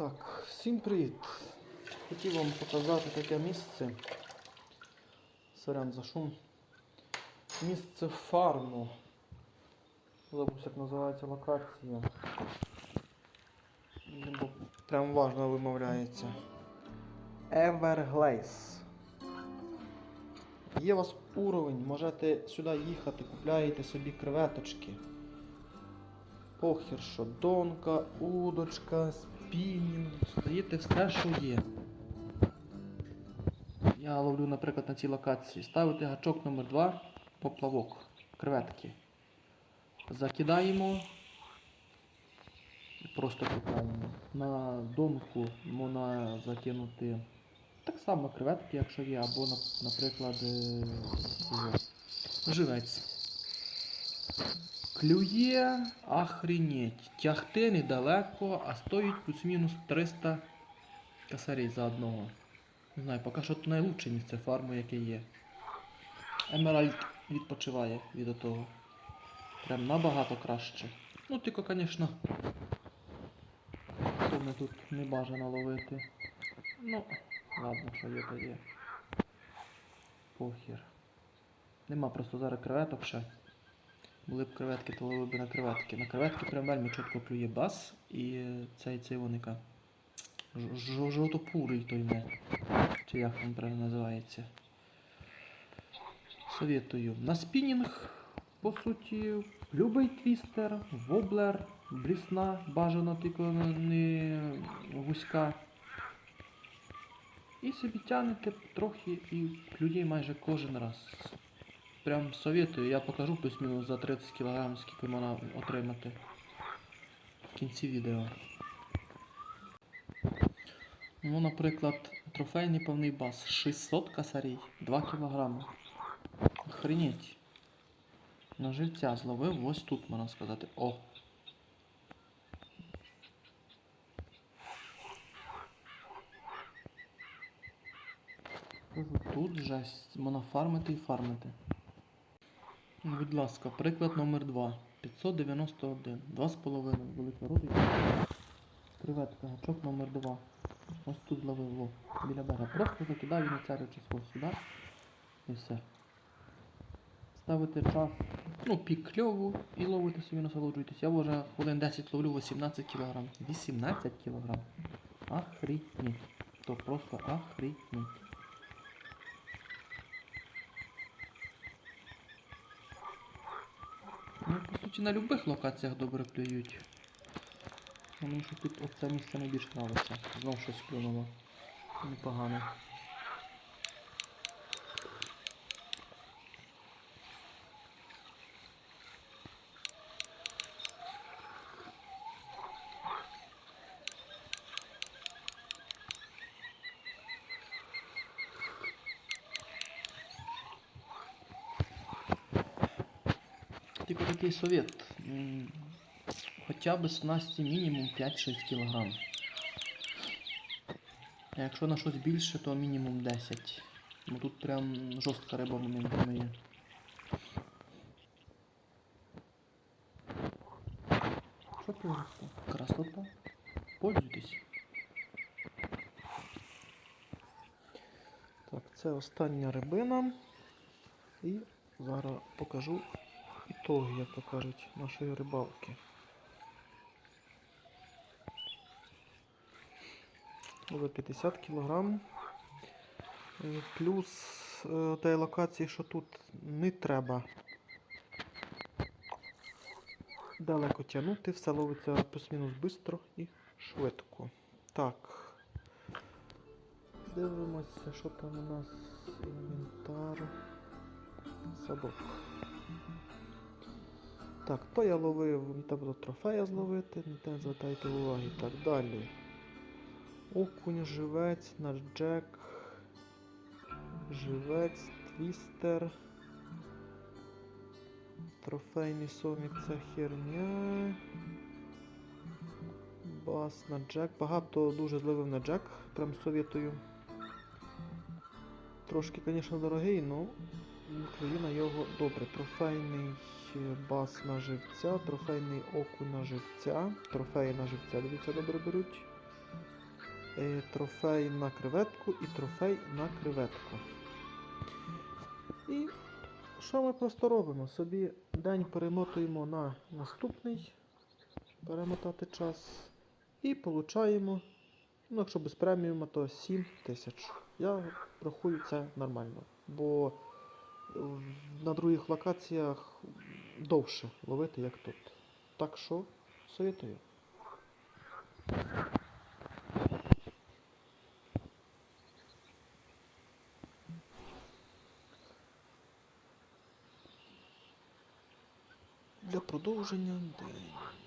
Так, всім привіт! Хотів вам показати таке місце. Сорян за шум. Місце фарму. Забув, як називається локація. Бо Прям важно вимовляється. Everglaze. Є у вас уровень, можете сюди їхати, купляєте собі креветочки. Похер, що донка, удочка, спінінг, стоїте все, що є. Я ловлю, наприклад, на цій локації. Ставите гачок номер 2 поплавок, креветки. Закидаємо. Просто купаємо. На донку можна закинути так само креветки, якщо є, або, наприклад, е, живець. Клює, охренеть. Тягти недалеко, а стоїть плюс-мінус 300 косарей за одного. Не знаю, поки що то найлучше місце фарму, яке є. Емеральд відпочиває від того. Прям набагато краще. Ну, тільки, звісно, суми тут не бажано ловити. Ну, ладно, що є, то є. Похер. Нема просто зараз креветок ще. Були б креветки, то ловили б на креветки. На креветки прям вельми чітко клює бас і цей цей воника. Жовтопурий той не. Чи як він правильно називається. Советую. На спінінг, по суті, любий твістер, воблер, блісна, бажано тільки не вузька. І собі тягнете трохи і клює майже кожен раз. Прям советую, я покажу плюс-мінус за 30 кг, скільки можна отримати в кінці відео. Ну, наприклад, трофейний повний бас 600 косарей, 2 кг. Охренеть. На живця зловив ось тут, можна сказати. О! Тут жесть, можна фармити і фармити. Будь ласка, приклад номер 2. 591. 2,5 велика рудика. Креветка, гачок номер 2. Ось тут зловив во, біля берега. Просто закидаю і нацярюючи свого сюди. І все. Ставите час, ну, пік кльову і ловите собі насолоджуйтесь. Я вже хвилин 10 ловлю 18 кг. 18 кг. Охренеть. То просто охренеть. Ну, по суті, на будь-яких локаціях добре клюють. Тому що тут оце місце найбільш нравиться. Знов щось клюнуло. Непогано. Тільки такий совет. Хоча б снасті мінімум 5-6 кг. А якщо на щось більше, то мінімум 10. Бо тут прям жорстка риба моментами є. Що просто? Красота. Пользуйтесь. Так, це остання рибина. І зараз покажу ітоги, як то кажуть, нашої рибалки. Over 50 кг. Плюс е, тієї локації, що тут не треба далеко тягнути, все ловиться плюс-мінус швидко і швидко. Так. Дивимося, що там у нас інвентар. Садок. Так, то я ловив, не треба було трофея зловити, не те звертайте уваги і так далі. Окунь, живець, наш джек, живець, твістер. Трофейний сомік це херня. Бас на джек. Багато дуже зловив на джек, прям совєтую. Трошки, звісно, дорогий, але клюю на його добре. Трофейний е, бас на живця, трофейний окунь на живця, трофеї на живця, дивіться, добре беруть. е, трофей на креветку і трофей на креветку. І що ми просто робимо? Собі день перемотуємо на наступний, перемотати час. І получаємо, ну якщо без преміума, то 7 тисяч. Я рахую це нормально. Бо на других локаціях довше ловити, як тут. Так що советую. Для продовження день.